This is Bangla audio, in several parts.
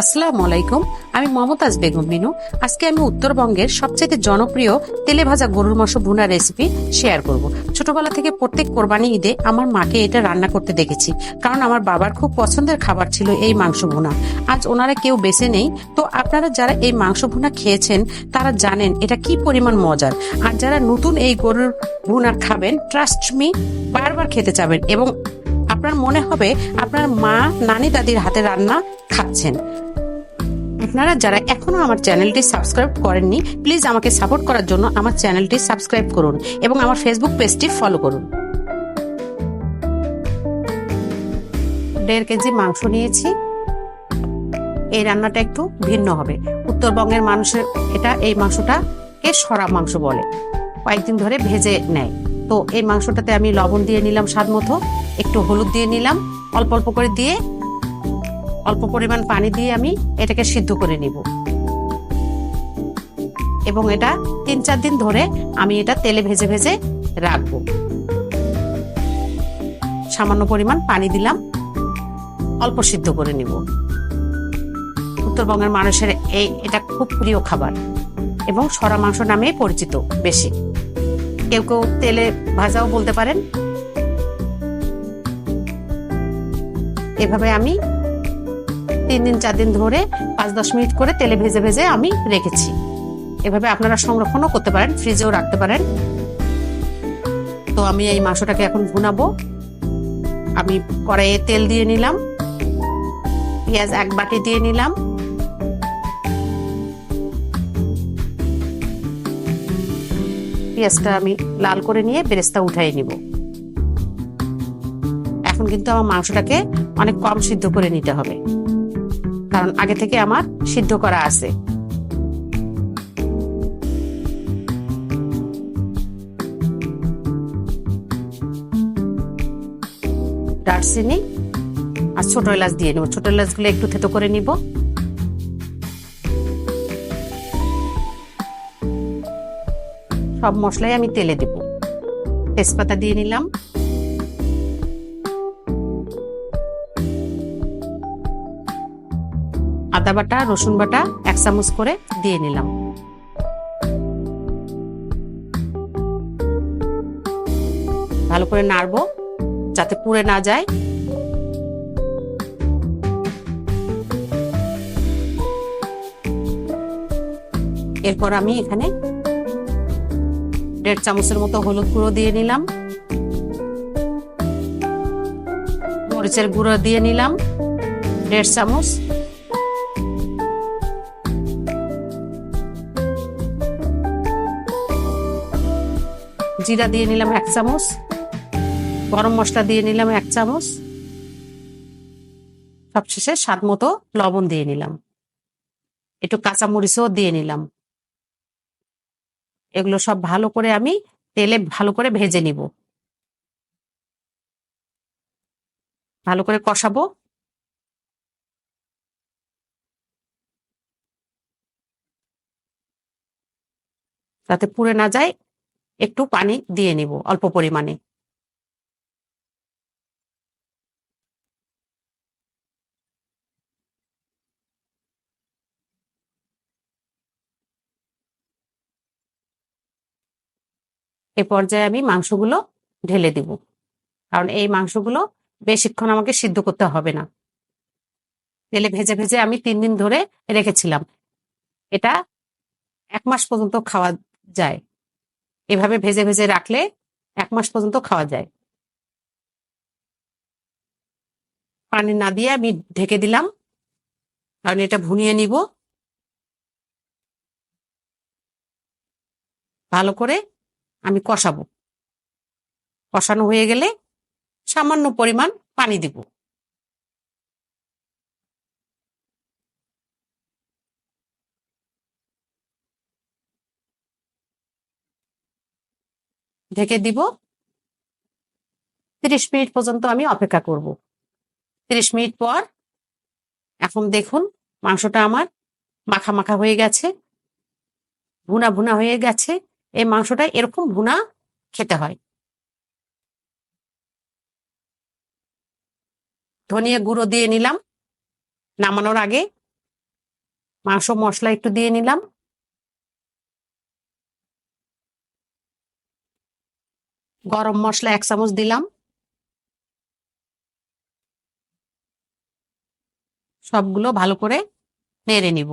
আসসালামু আলাইকুম, আমি মমতাজ বেগম মিনু। আজকে আমি উত্তরবঙ্গের সবচেয়ে জনপ্রিয় তেলে ভাজা গরুর মাংস ভুনা রেসিপি শেয়ার করব। ছোটবেলা থেকে প্রত্যেক কোরবানি ঈদে আমার মাকে এটা রান্না করতে দেখেছি, কারণ আমার বাবার খুব পছন্দের খাবার ছিল এই মাংস ভুনা। আজ ওনারা কেউ বেছে নেই, তো আপনারা যারা এই মাংস ভুনা খেয়েছেন, তারা জানেন এটা কি পরিমাণ মজার। আর যারা নতুন এই গরুর ভুনা খাবেন ট্রাস্ট মি বারবার খেতে চাবেন এবং আপনার মনে হবে আপনার মা, নানি, দাদির হাতে রান্না খাচ্ছেন। আপনারা যারা এখনও আমার চ্যানেলটি সাবস্ক্রাইব করেননি প্লিজ আমাকে সাপোর্ট করার জন্য আমার চ্যানেলটি সাবস্ক্রাইব করুন এবং আমার ফেসবুক পেজটি ফলো করুন। দেড় কেজি মাংস নিয়েছি। এই রান্নাটা একটু ভিন্ন হবে। উত্তরবঙ্গের মানুষের এটা এই মাংসটাকে সরা মাংস বলে। কয়েকদিন ধরে ভেজে নেয়। তো এই মাংসটাতে আমি লবণ দিয়ে নিলাম স্বাদ মতো, একটু হলুদ দিয়ে নিলাম, অল্প অল্প করে দিয়ে অল্প পরিমাণ পানি দিয়ে আমি এটাকে সিদ্ধ করে নিব। এবং এটা তিন চার দিন ধরে আমি এটা তেলে ভেজে ভেজে রাখব। সামান্য পরিমাণ পানি দিলাম, অল্প সিদ্ধ করে নিব। উত্তরবঙ্গের মানুষের এই এটা খুব প্রিয় খাবার এবং সরা মাংস নামেই পরিচিত বেশি। কেউ কেউ তেলে ভাজাও বলতে পারেন। এভাবে আমি তিন দিন চার দিন ধরে পাঁচ, দশ মিনিট করে তেলে ভেজে ভেজে আমি রেখেছি। এভাবে আপনারা সংরক্ষণও করতে পারেন, ফ্রিজেও রাখতে পারেন। তো আমি এই মাংসটাকে এখন ভুনাবো। আমি কড়াইয়ে তেল দিয়ে নিলাম। পেঁয়াজ এক বাটি দিয়ে নিলাম। পেঁয়াজটা আমি লাল করে নিয়ে বেরেস্তা উঠাই নিব। এখন কিন্তু আমার মাংসটাকে অনেক কম সিদ্ধ করে নিতে হবে। কারণ আগে থেকে আমার সিদ্ধ করা আছে। দারচিনি আর ছোট এলাচ দিয়ে নেব। ছোট এলাচগুলো একটু থেতো করে নিব। সব মশলাই আমি তেলে দেব। তেজপাতা দিয়ে নিলাম। আদা বাটা, রসুন বাটা এক চামচ করে দিয়ে নিলাম। ভালো করে নাড়বো যাতে পুড়ে না যায়। এরপর আমি এখানে দেড় চামচের মতো হলুদ গুঁড়ো দিয়ে নিলাম। মরিচের গুঁড়ো দিয়ে নিলাম। দেড় চামচ জিরা দিয়ে নিলাম এক চামচ। গরম মশলা দিয়ে নিলাম এক চামচ। সবশেষে স্বাদ মতো লবণ দিয়ে নিলাম। একটু কাঁচা মরিচও দিয়ে নিলাম। এগুলো সব ভালো করে আমি তেলে ভালো করে ভেজে নিব। ভালো করে কষাবো। যাতে পুড়ে না যায়। একটু পানি দিয়ে নিব, অল্প পরিমাণে। এ পর্যায়ে আমি মাংসগুলো ঢেলে দিব, কারণ এই মাংসগুলো বেশিক্ষণ আমাকে সিদ্ধ করতে হবে না। তেলে ভেজে ভেজে আমি তিন দিন ধরে রেখেছিলাম। এটা এক মাস পর্যন্ত খাওয়া যায়। এভাবে ভেজে ভেজে রাখলে এক মাস পর্যন্ত খাওয়া যায়। পানি না দিয়ে আমি ঢেকে দিলাম। কারণ এটা ভুনিয়ে নিব। ভালো করে আমি কষাবো। কষানো হয়ে গেলে সামান্য পরিমাণ পানি দিব। ঢেকে দিব। তিরিশ মিনিট পর্যন্ত আমি অপেক্ষা করব। তিরিশ মিনিট পর এখন দেখুন মাংসটা আমার মাখা মাখা হয়ে গেছে, ভুনা ভুনা হয়ে গেছে। এই মাংসটা এরকম ভুনা খেতে হয়। ধনিয়া গুঁড়ো দিয়ে নিলাম। নামানোর আগে মাংস মশলা একটু দিয়ে নিলাম। গরম মশলা এক চামচ দিলাম। সবগুলো ভালো করে নেড়ে নিব।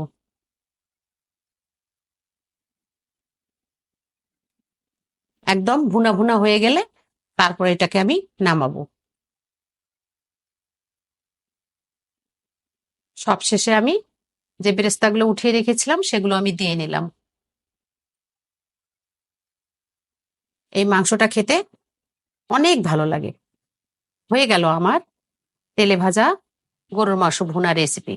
একদম ভুনা ভুনা হয়ে গেলে তারপরে এটাকে আমি নামাবো। সবশেষে আমি যে বেরেস্তাগুলো উঠিয়ে রেখেছিলাম সেগুলো আমি দিয়ে নিলাম। এই মাংসটা খেতে অনেক ভালো লাগে। হয়ে গেল আমার তেলে ভাজা গরুর মাংস ভুনা রেসিপি